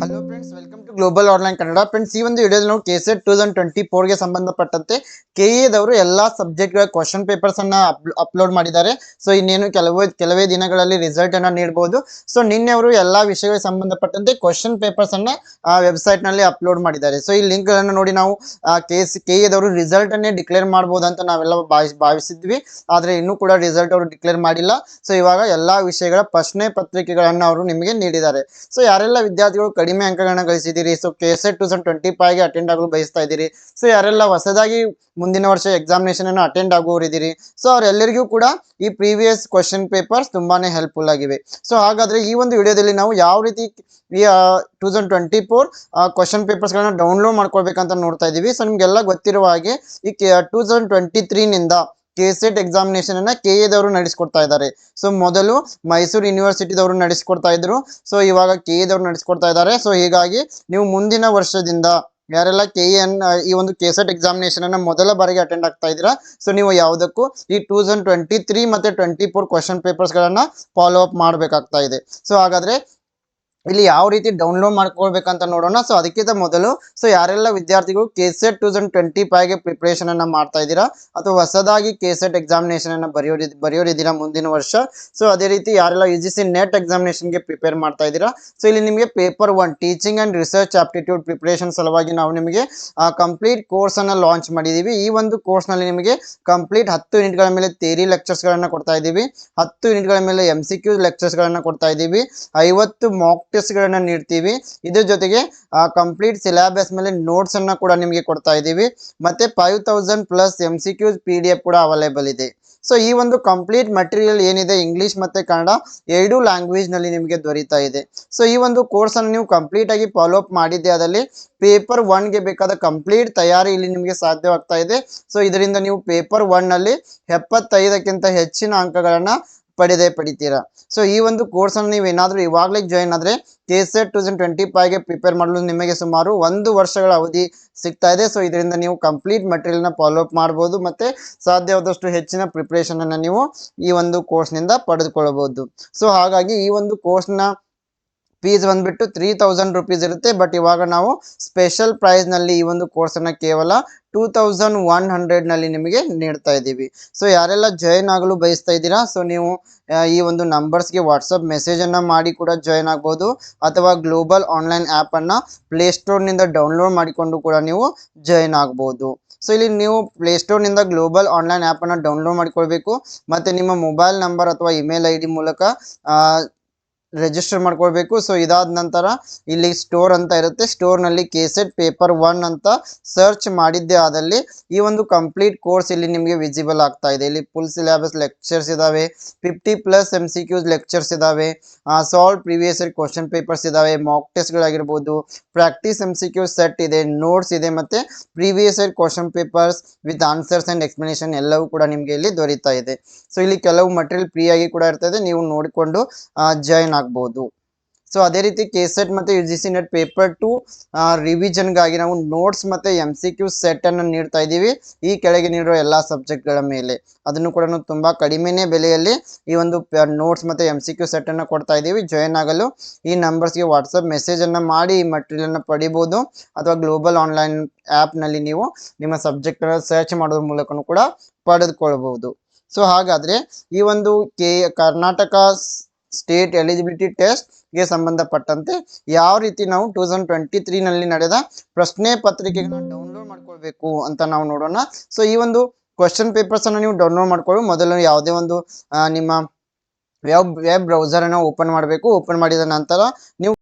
Hello friends welcome to global online Kannada friends ಈ ಒಂದು ವಿಡಿಯೋದಲ್ಲಿ ನಾವು ಕೆಸೆಟ್ ಟೂ ತೌಸಂಡ್ ಟ್ವೆಂಟಿ ಫೋರ್ಗೆ ಸಂಬಂಧಪಟ್ಟಂತೆ ಕೆ ಎದವರು ಎಲ್ಲ ಸಬ್ಜೆಕ್ಟ್ಗಳ ಕ್ವಶನ್ ಪೇಪರ್ಸ್ ಅನ್ನ ಅಪ್ಲೋಡ್ ಮಾಡಿದ್ದಾರೆ. ಸೊ ಇನ್ನೇನು ಕೆಲವೇ ಕೆಲವೇ ದಿನಗಳಲ್ಲಿ ರಿಸಲ್ಟ್ ಅನ್ನ ನೀಡಬಹುದು ಸೊ ನಿನ್ನೆ ಅವರು ಎಲ್ಲಾ ವಿಷಯಗಳಿಗೆ ಸಂಬಂಧಪಟ್ಟಂತೆ ಕ್ವಶನ್ ವೆಬ್ಸೈಟ್ನಲ್ಲಿ ಅಪ್ಲೋಡ್ ಮಾಡಿದ್ದಾರೆ. ಸೊ ಈ ಲಿಂಕ್ಗಳನ್ನು ನೋಡಿ ನಾವು ಕೆ ಕೆ ಎದವರು ರಿಸಲ್ಟ್ ಅನ್ನೇ ಡಿಕ್ಲೇರ್ ಮಾಡಬಹುದು ಅಂತ ನಾವೆಲ್ಲ ಭಾವಿಸ್ ಭಾವಿಸಿದ್ವಿ. ಆದ್ರೆ ಇನ್ನೂ ಕೂಡ ರಿಸಲ್ಟ್ ಅವರು ಡಿಕ್ಲೇರ್ ಮಾಡಿಲ್ಲ. ಸೊ ಇವಾಗ ಎಲ್ಲಾ ವಿಷಯಗಳ ಪ್ರಶ್ನೆ ಪತ್ರಿಕೆಗಳನ್ನ ಅವರು ನಿಮಗೆ ನೀಡಿದ್ದಾರೆ. ಸೊ ಯಾರೆಲ್ಲ ವಿದ್ಯಾರ್ಥಿಗಳು ಕಡಿಮೆ ಅಂಕಗಳನ್ನ ಗಳಿಸಿದ್ದೀರಿ. So K S ed two thousand twenty ಫೈವ್ಗೆ attend ಆಗಲು ಬಯಸ್ತಾ ಇದ್ದೀರಿ. ಸೊ ಯಾರೆಲ್ಲ ಹೊಸದಾಗಿ ಮುಂದಿನ ವರ್ಷ ಎಕ್ಸಾಮಿನೇಷನ್ ಅನ್ನು ಅಟೆಂಡ್ ಆಗುವವರಿದ್ದೀರಿ. ಸೊ ಅವರೆಲ್ಲರಿಗೂ ಕೂಡ ಈ ಪ್ರೀವಿಯಸ್ ಕ್ವಶನ್ ಪೇಪರ್ಸ್ ತುಂಬಾನೇ ಹೆಲ್ಪ್ಫುಲ್ ಆಗಿವೆ. ಸೊ ಹಾಗಾದ್ರೆ ಈ ಒಂದು ವಿಡಿಯೋದಲ್ಲಿ ನಾವು ಯಾವ ರೀತಿ two thousand twenty four question ಪೇಪರ್ಸ್ಗಳನ್ನ download ಮಾಡ್ಕೊಳ್ಬೇಕಂತ ನೋಡ್ತಾ ಇದ್ದೀವಿ. ಸೊ ನಿಮ್ಗೆಲ್ಲ ಗೊತ್ತಿರುವ ಹಾಗೆ ಈ ಟೂ ತೌಸಂಡ್ ಟ್ವೆಂಟಿ ತ್ರೀನಿಂದ ಕೆ ಸೆಟ್ ಎಕ್ಸಾಮಿನೇಷನ್ ಅನ್ನ ಕೆ ಎದವರು ನಡೆಸ್ಕೊಡ್ತಾ ಇದ್ದಾರೆ ಸೊ ಮೊದಲು ಮೈಸೂರು ಯೂನಿವರ್ಸಿಟಿದವರು ನಡೆಸ್ಕೊಡ್ತಾ ಇದ್ರು. ಸೊ ಇವಾಗ ಕೆ ಎದವರು ನಡೆಸ್ಕೊಡ್ತಾ ಇದ್ದಾರೆ ಸೊ ಹೀಗಾಗಿ ನೀವು ಮುಂದಿನ ವರ್ಷದಿಂದ ಯಾರೆಲ್ಲ ಕೆ ಎನ್ ಈ ಒಂದು ಕೆ ಸೆಟ್ ಎಕ್ಸಾಮಿನೇಷನ್ ಅನ್ನ ಮೊದಲ ಬಾರಿಗೆ ಅಟೆಂಡ್ ಆಗ್ತಾ ಇದ್ದೀರಾ? ಸೊ ನೀವು ಯಾವುದಕ್ಕೂ ಈ ಟೂ ತೌಸಂಡ್ ಟ್ವೆಂಟಿ ತ್ರೀ ಮತ್ತೆ ಟ್ವೆಂಟಿ ಫೋರ್ ಕ್ವಶನ್ ಪೇಪರ್ಸ್ ಗಳನ್ನ ಫಾಲೋ ಅಪ್ ಮಾಡಬೇಕಾಗ್ತಾ ಇದೆ. ಸೊ ಹಾಗಾದ್ರೆ ಇಲ್ಲಿ ಯಾವ ರೀತಿ ಡೌನ್ಲೋಡ್ ಮಾಡ್ಕೊಳ್ಬೇಕಂತ ನೋಡೋಣ. ಸೊ ಅದಕ್ಕಿಂತ ಮೊದಲು ಸೊ ಯಾರೆಲ್ಲ ವಿದ್ಯಾರ್ಥಿಗಳು K set two thousand twenty ಫೈವ್ಗೆ preparation ಅನ್ನ ಮಾಡ್ತಾ ಇದ್ದೀರಾ? ಅಥವಾ ಹೊಸದಾಗಿ ಕೆ ಸೆಟ್ ಎಕ್ಸಾಮಿನೇಷನ್ ಅನ್ನ ಬರೆಯೋರಿ ಬರೆಯೋರಿದ್ದೀರಾ ಮುಂದಿನ ವರ್ಷ? ಸೊ ಅದೇ ರೀತಿ ಯಾರೆಲ್ಲ ಯು ಜಿ ಸಿ ನೆಟ್ ಎಕ್ಸಾಮಿನೇಷನ್ಗೆ ಪ್ರಿಪೇರ್ ಮಾಡ್ತಾ ಇದ್ದೀರಾ? ಸೊ ಇಲ್ಲಿ ನಿಮಗೆ paper one teaching and research aptitude preparation ಸಲುವಾಗಿ ನಾವು ನಿಮಗೆ ಕಂಪ್ಲೀಟ್ ಕೋರ್ಸ್ ಲಾಂಚ್ ಮಾಡಿದೀವಿ ಈ ಒಂದು ಕೋರ್ಸ್ನಲ್ಲಿ ನಿಮಗೆ ಕಂಪ್ಲೀಟ್ ಹತ್ತು ಯೂನಿಟ್ಗಳ ಮೇಲೆ ತೇರಿ ಲೆಕ್ಚರ್ಸ್ ಗಳನ್ನ ಕೊಡ್ತಾ ಇದ್ದೀವಿ. ಹತ್ತು ಯೂನಿಟ್ಗಳ ಮೇಲೆ ಎಂ ಸಿ ಕ್ಯೂ ಲೆಕ್ಚರ್ಸ್ ಗಳನ್ನ ಕೊಡ್ತಾ ಇದ್ದೀವಿ. ಐವತ್ತು ಮಾಕ್ ಗಳನ್ನ ನೀಡ್ತೀವಿ. ಇದ್ರ ಜೊತೆಗೆ ಕಂಪ್ಲೀಟ್ ಸಿಲೆಬಸ್ ಮೇಲೆ ನೋಟ್ಸ್ ಅನ್ನ ಕೂಡ ನಿಮಗೆ ಕೊಡ್ತಾ ಇದ್ದೀವಿ. ಮತ್ತೆ five thousand plus M C Qs P D F ಕೂಡ ಅವೈಲೇಬಲ್ ಇದೆ. ಸೊ ಈ ಒಂದು ಕಂಪ್ಲೀಟ್ ಮಟೀರಿಯಲ್ ಏನಿದೆ ಇಂಗ್ಲಿಷ್ ಮತ್ತೆ ಕನ್ನಡ, ಎರಡು ಲ್ಯಾಂಗ್ವೇಜ್ನಲ್ಲಿ ನಿಮಗೆ ದೊರೀತಾ ಇದೆ. ಸೊ ಈ ಒಂದು ಕೋರ್ಸ್ ಅನ್ನು ನೀವು ಕಂಪ್ಲೀಟ್ ಆಗಿ ಫಾಲೋ ಅಪ್ ಮಾಡಿದ್ದೆ ಅದರಲ್ಲಿ ಪೇಪರ್ ಒನ್ಗೆ ಬೇಕಾದ ಕಂಪ್ಲೀಟ್ ತಯಾರಿ ಇಲ್ಲಿ ನಿಮಗೆ ಸಾಧ್ಯವಾಗ್ತಾ ಇದೆ. ಸೊ ಇದರಿಂದ ನೀವು ಪೇಪರ್ ಒನ್ನಲ್ಲಿ ಎಪ್ಪತ್ತೈದಕ್ಕಿಂತ ಹೆಚ್ಚಿನ ಅಂಕಗಳನ್ನ ಪಡೆದೇ ಪಡಿತೀರಾ? ಸೊ ಈ ಒಂದು ಕೋರ್ಸನ್ನು ನೀವು ಏನಾದರೂ ಇವಾಗಲೇ ಜಾಯಿನ್ ಆದರೆ K S ed two twenty ಫೈವ್ಗೆ prepare ಮಾಡಲು ನಿಮಗೆ ಸುಮಾರು ಒಂದು ವರ್ಷಗಳ ಅವಧಿ ಸಿಗ್ತಾ ಇದೆ. ಸೊ ಇದರಿಂದ ನೀವು ಕಂಪ್ಲೀಟ್ ಮಟೀರಿಯಲ್ನ ಫಾಲೋ ಅಪ್ ಮಾಡ್ಬೋದು ಮತ್ತು ಸಾಧ್ಯವಾದಷ್ಟು ಹೆಚ್ಚಿನ ಪ್ರಿಪ್ರೇಷನನ್ನು ನೀವು ಈ ಒಂದು ಕೋರ್ಸ್ನಿಂದ ಪಡೆದುಕೊಳ್ಳಬಹುದು. ಸೊ ಹಾಗಾಗಿ ಈ ಒಂದು ಕೋರ್ಸ್ನ ಫೀಸ್ ಬಂದ್ಬಿಟ್ಟು ತ್ರೀ ತೌಸಂಡ್ ರುಪೀಸ್ ಇರುತ್ತೆ. ಬಟ್ ಇವಾಗ ನಾವು ಸ್ಪೆಷಲ್ ಪ್ರೈಸ್ನಲ್ಲಿ ಈ ಒಂದು ಕೋರ್ಸನ್ನು ಕೇವಲ ಟೂ ತೌಸಂಡ್ ಒನ್ ಹಂಡ್ರೆಡ್ನಲ್ಲಿ ನಿಮಗೆ ನೀಡ್ತಾ ಇದ್ದೀವಿ. ಸೊ ಯಾರೆಲ್ಲ ಜಾಯಿನ್ ಆಗಲು ಬಯಸ್ತಾ ಇದ್ದೀರಾ? ಸೊ ನೀವು ಈ ಒಂದು ನಂಬರ್ಸ್ಗೆ ವಾಟ್ಸಪ್ ಮೆಸೇಜನ್ನು ಮಾಡಿ ಕೂಡ ಜಾಯಿನ್ ಆಗ್ಬೋದು. ಅಥವಾ ಗ್ಲೋಬಲ್ ಆನ್ಲೈನ್ ಆ್ಯಪನ್ನು ಪ್ಲೇಸ್ಟೋರ್ನಿಂದ ಡೌನ್ಲೋಡ್ ಮಾಡಿಕೊಂಡು ಕೂಡ ನೀವು ಜಾಯಿನ್ ಆಗ್ಬೋದು. ಸೊ ಇಲ್ಲಿ ನೀವು ಪ್ಲೇಸ್ಟೋರ್ನಿಂದ ಗ್ಲೋಬಲ್ ಆನ್ಲೈನ್ ಆ್ಯಪನ್ನು ಡೌನ್ಲೋಡ್ ಮಾಡಿಕೊಳ್ಬೇಕು. ಮತ್ತು ನಿಮ್ಮ ಮೊಬೈಲ್ ನಂಬರ್ ಅಥವಾ ಇಮೇಲ್ ಐ ಡಿ ಮೂಲಕ ರಿಜಿಸ್ಟರ್ ಮಾಡ್ಕೊಳ್ಬೇಕು. ಸೊ ಇದಾದ ನಂತರ ಇಲ್ಲಿ ಸ್ಟೋರ್ ಅಂತ ಇರುತ್ತೆ. ಸ್ಟೋರ್ನಲ್ಲಿ ಕೇಸೆಟ್ ಪೇಪರ್ ಒನ್ ಅಂತ ಸರ್ಚ್ ಮಾಡಿದ್ದೆ ಆದಲ್ಲಿ ಈ ಒಂದು ಕಂಪ್ಲೀಟ್ ಕೋರ್ಸ್ ಇಲ್ಲಿ ನಿಮಗೆ ವಿಸಿಬಲ್ ಆಗ್ತಾ ಇದೆ. ಇಲ್ಲಿ ಫುಲ್ ಸಿಲೆಬಸ್ ಲೆಕ್ಚರ್ಸ್ ಇದಾವೆ. Fifty plus M C Qs lectures ಇದಾವೆ. Solve previous year question papers ಇದಾವೆ. Mock ಟೆಸ್ಟ್ಗಳಾಗಿರ್ಬೋದು practice M C Qs set ಇದೆ. ನೋಟ್ಸ್ ಇದೆ. ಮತ್ತೆ previous year question papers with answers and explanation ಎಲ್ಲವೂ ಕೂಡ ನಿಮಗೆ ಇಲ್ಲಿ ದೊರೀತಾ ಇದೆ. ಸೊ ಇಲ್ಲಿ ಕೆಲವು ಮಟೀರಿಯಲ್ ಫ್ರೀ ಆಗಿ ಕೂಡ ಇರ್ತದೆ. ನೀವು ನೋಡಿಕೊಂಡು ಜಾಯಿನ್ ಆಗ್ಬೋದು ಸೊ ಅದೇ ರೀತಿ ಕೆ ಸೆಟ್ ಮತ್ತು U G C NET paper two ರಿವಿಷನ್ಗಾಗಿ ನಾವು ನೋಟ್ಸ್ ಮತ್ತು ಎಂ ಸಿ ಕ್ಯೂ ಸೆಟ್ಟನ್ನು ನೀಡ್ತಾ ಇದ್ದೀವಿ. ಈ ಕೆಳಗೆ ನೀಡಿರೋ ಎಲ್ಲ ಸಬ್ಜೆಕ್ಟ್ಗಳ ಮೇಲೆ. ಅದನ್ನು ಕೂಡ ತುಂಬ ಕಡಿಮೆನೇ ಬೆಲೆಯಲ್ಲಿ ಈ ಒಂದು ನೋಟ್ಸ್ ಮತ್ತು ಎಂ ಸಿ ಕ್ಯೂ ಸೆಟ್ಟನ್ನು ಕೊಡ್ತಾ ಇದ್ದೀವಿ. ಜಾಯಿನ್ ಆಗಲು ಈ ನಂಬರ್ಸ್ಗೆ ವಾಟ್ಸಪ್ ಮೆಸೇಜನ್ನು ಮಾಡಿ ಈ ಮಟೀರಿಯಲನ್ನು ಪಡಿಬೋದು. ಅಥವಾ ಗ್ಲೋಬಲ್ ಆನ್ಲೈನ್ ಆ್ಯಪ್ನಲ್ಲಿ ನೀವು ನಿಮ್ಮ ಸಬ್ಜೆಕ್ಟನ್ನು ಸರ್ಚ್ ಮಾಡೋದ್ರ ಮೂಲಕನೂ ಕೂಡ ಪಡೆದುಕೊಳ್ಬೋದು. ಸೊ ಹಾಗಾದರೆ ಈ ಒಂದು ಕೆ, ಕರ್ನಾಟಕ ಸ್ಟೇಟ್ ಎಲಿಜಿಬಿಲಿಟಿ ಟೆಸ್ಟ್ಗೆ ಸಂಬಂಧಪಟ್ಟಂತೆ ಯಾವ ರೀತಿ ನಾವು ಟೂ ತೌಸಂಡ್ ಟ್ವೆಂಟಿ ತ್ರೀನಲ್ಲಿ ನಡೆದ ಪ್ರಶ್ನೆ ಪತ್ರಿಕೆಗಳನ್ನ ಡೌನ್ಲೋಡ್ ಮಾಡ್ಕೊಳ್ಬೇಕು ಅಂತ ನಾವು ನೋಡೋಣ. ಸೊ ಈ ಒಂದು ಕ್ವಶನ್ ಪೇಪರ್ಸ್ ಅನ್ನು ನೀವು ಡೌನ್ಲೋಡ್ ಮಾಡ್ಕೊಳ್ಳಿ. ಮೊದಲು ಯಾವುದೇ ಒಂದು ನಿಮ್ಮ ವೆಬ್ ವೆಬ್ ಬ್ರೌಸರ್ ಅನ್ನು ಓಪನ್ ಮಾಡಬೇಕು. ಓಪನ್ ಮಾಡಿದ ನಂತರ ನೀವು